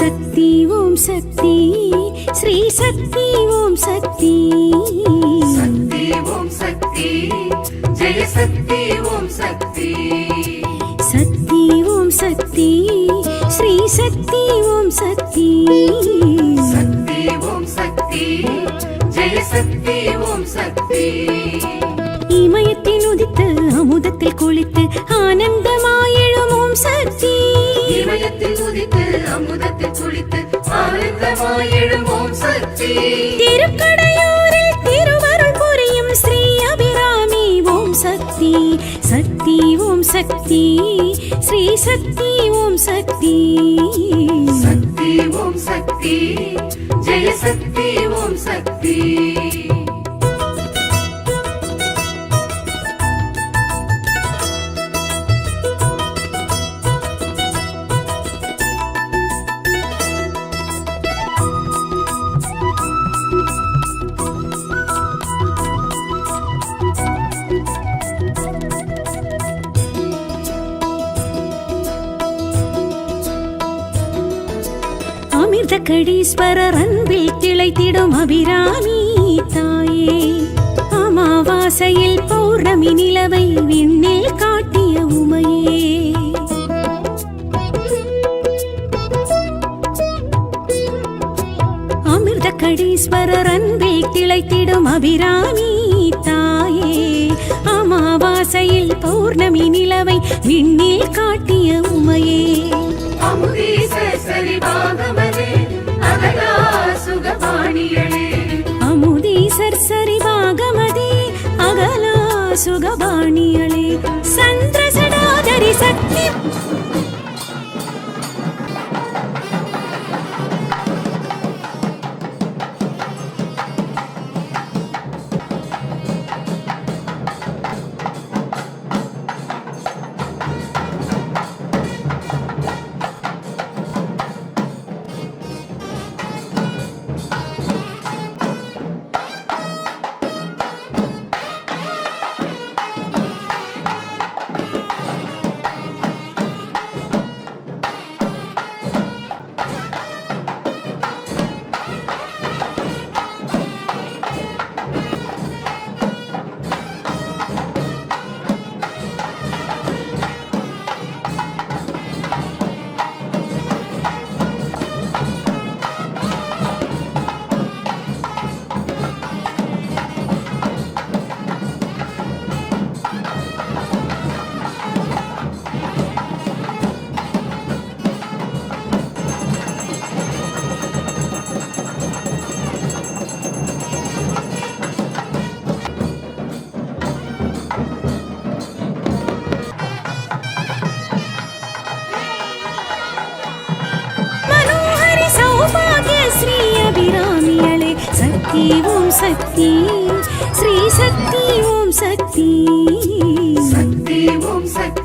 சக்தி ஓம் சக்தி. ஸ்ரீ சக்தி ஓம் சக்தி. சக்தி ஓம் சக்தி. ஜெய சக்தி ஓம் சக்தி. சக்தி ஓம் சக்தி. ஸ்ரீ சக்தி ஓம் சக்தி. சக்தி ஓம் சக்தி. ஜெய சக்தி ஓம் சக்தி. இமயத்தில் உதித்து அமுதத்தில் குளித்து ஆனந்தமாயெழும் ஓம் சக்தி. திருக்கடையூரில் திருவருள் புரியும் ஸ்ரீ அபிராமி ஓம் சக்தி சக்தி ஓம் சக்தி. ஸ்ரீ சக்தி ஓம் சக்தி. சக்தி கடீஸ்வரர் அன்பில் திளைத்திடும் அபிராமி தாயே. அமாவாசையில் பௌர்ணமி நிலவை விண்ணில் காட்டிய உமையே. அமிர்த கடீஸ்வரர் அன்பில் திளைத்திடும் அபிராமி தாயே. அமாவாசையில் பௌர்ணமி நிலவை விண்ணில் காட்டிய உமையே. அமுதீசரி சரிபாகமதே ಅಮುದಿ ಸರ್ಸರಿ ವಾಗಮದಿ ಅಗಲ ಸುಗಬಾಣಿಯಳೆ ಸಂತ್ರಸಡಾದರಿ ಸತ್ಯ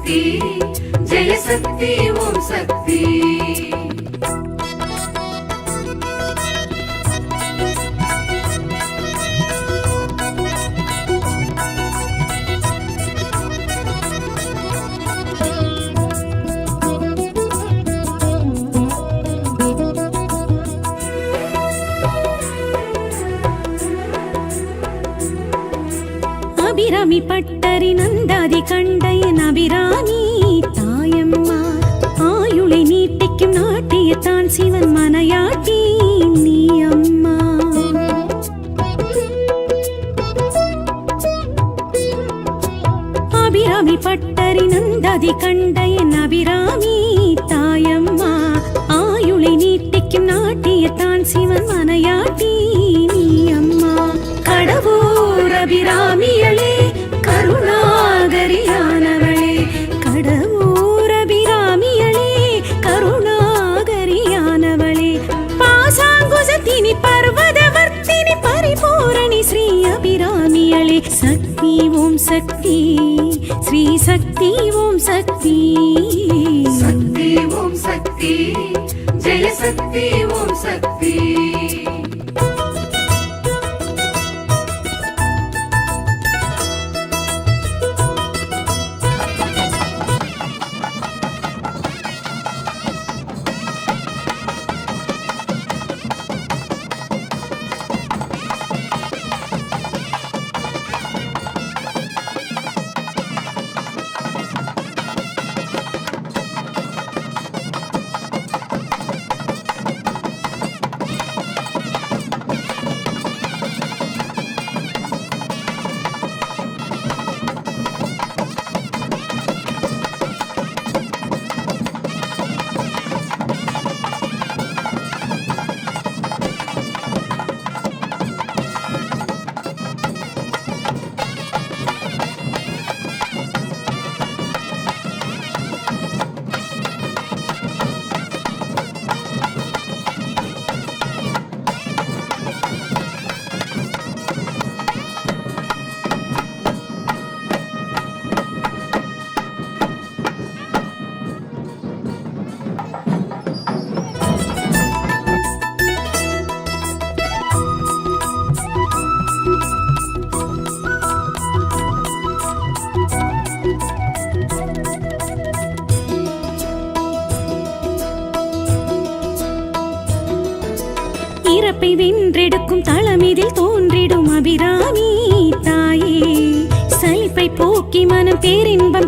जय सत्य நந்தாதி கண்டையன் அபிராமி தாயம்மா. ஆயுளை நீட்டிக்கும் நாட்டியத்தான் சிவன் மனையாட்டி நீ அம்மா. அபிராமி பட்டரி நந்ததி கண்டையன்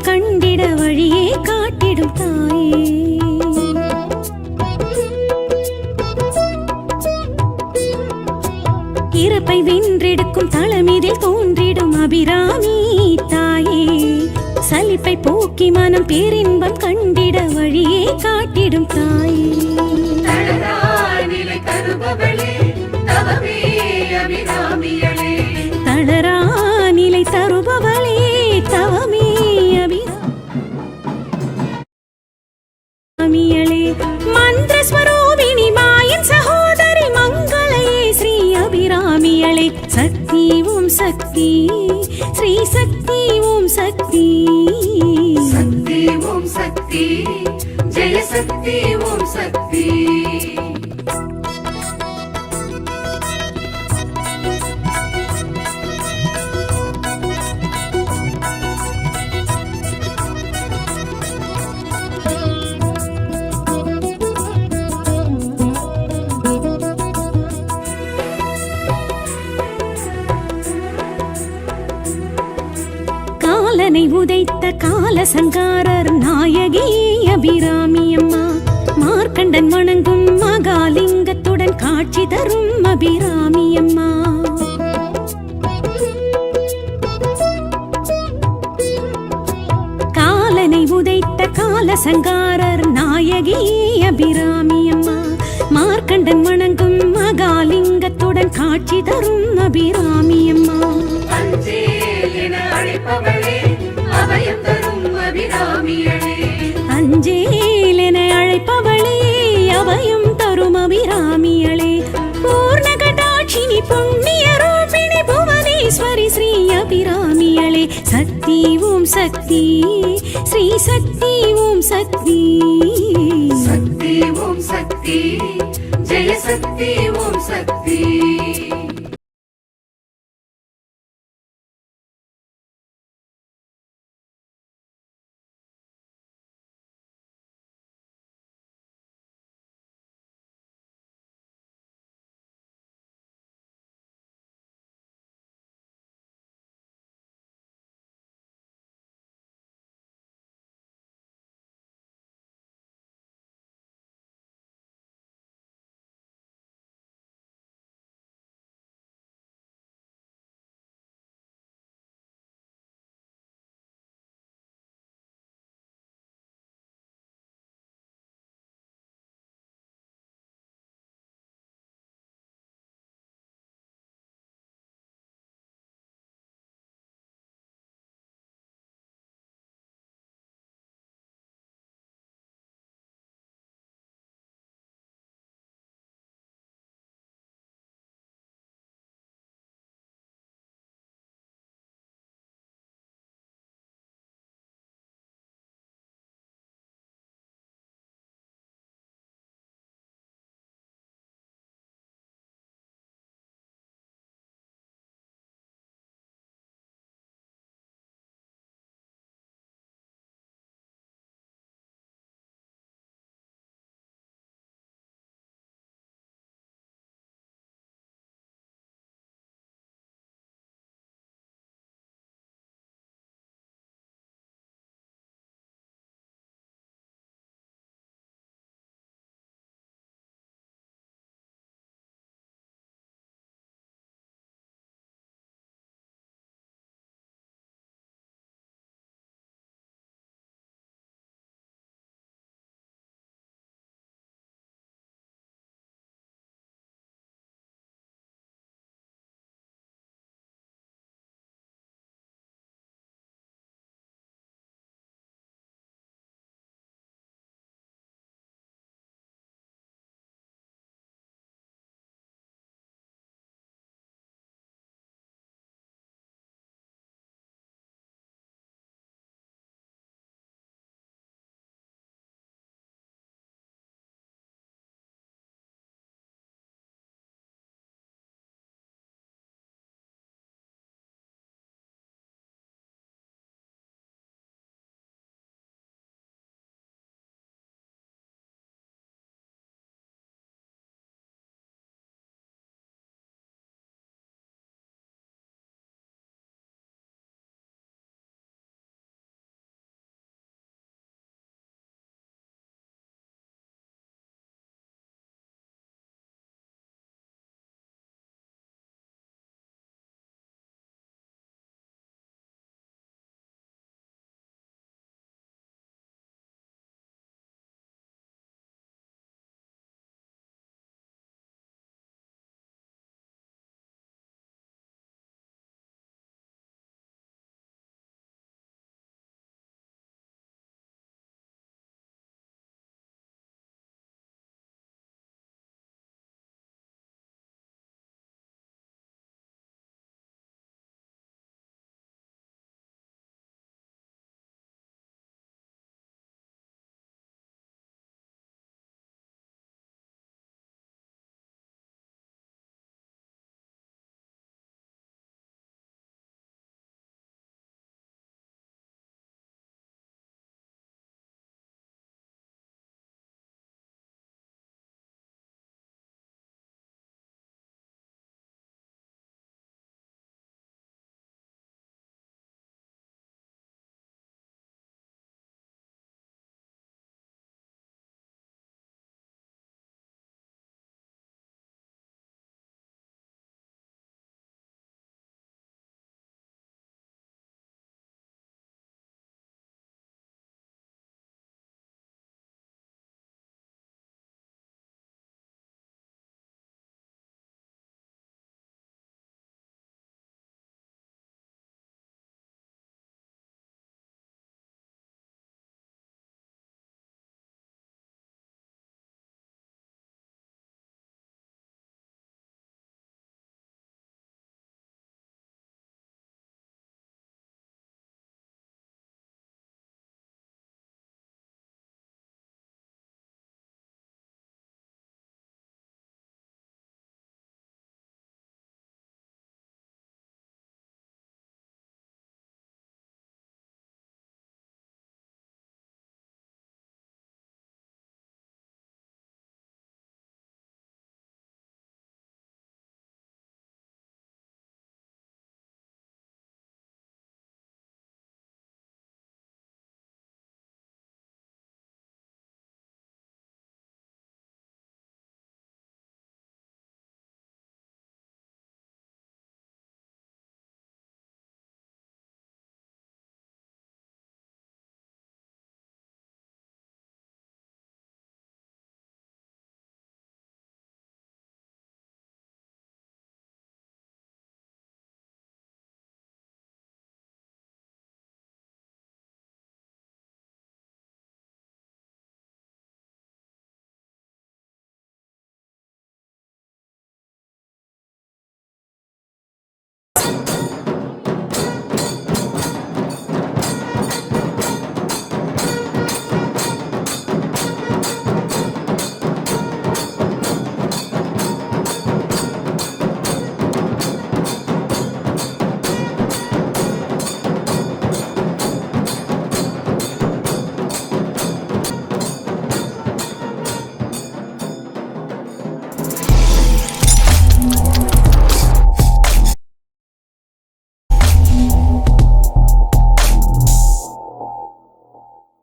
கண்டிட வழியே காட்டிடும் தாயே. இறப்பை வென்றெடுக்கும் தளமிதில் தோன்றிடும் அபிராமி தாயே. சலிப்பை போக்கி மனம் பேரின்பம் கண்டிட வழியே காட்டிடும் தாயே. சங்காரர் நாயகி அபிராமி அம்மா மார்க்கண்டன் வணங்கும் மகாலிங்கத்துடன் காட்சி தரும் அபிராமி அம்மா காலனை உதைத்த கால சங்காரர் நாயகி அபிராமி அம்மா மார்க்கண்டன் வணங்கும் மகாலிங்கத்துடன் காட்சி தரும் அபிராமி அம்மா அழிப்பவர் அபிராமியளே அஞ்சேல் என அழைப்பவளே அவையும் தரும் அபிராமியளே. பூர்ண கடாட்சினி புண்ணிய ரூபிணி புவனேஸ்வரி ஸ்ரீ அபிராமியளே. சக்தி ஓம் சக்தி ஸ்ரீ சக்தி ஓம் சக்தி. சக்தி ஓம் சக்தி ஜெய சக்தி ஓம் சக்தி.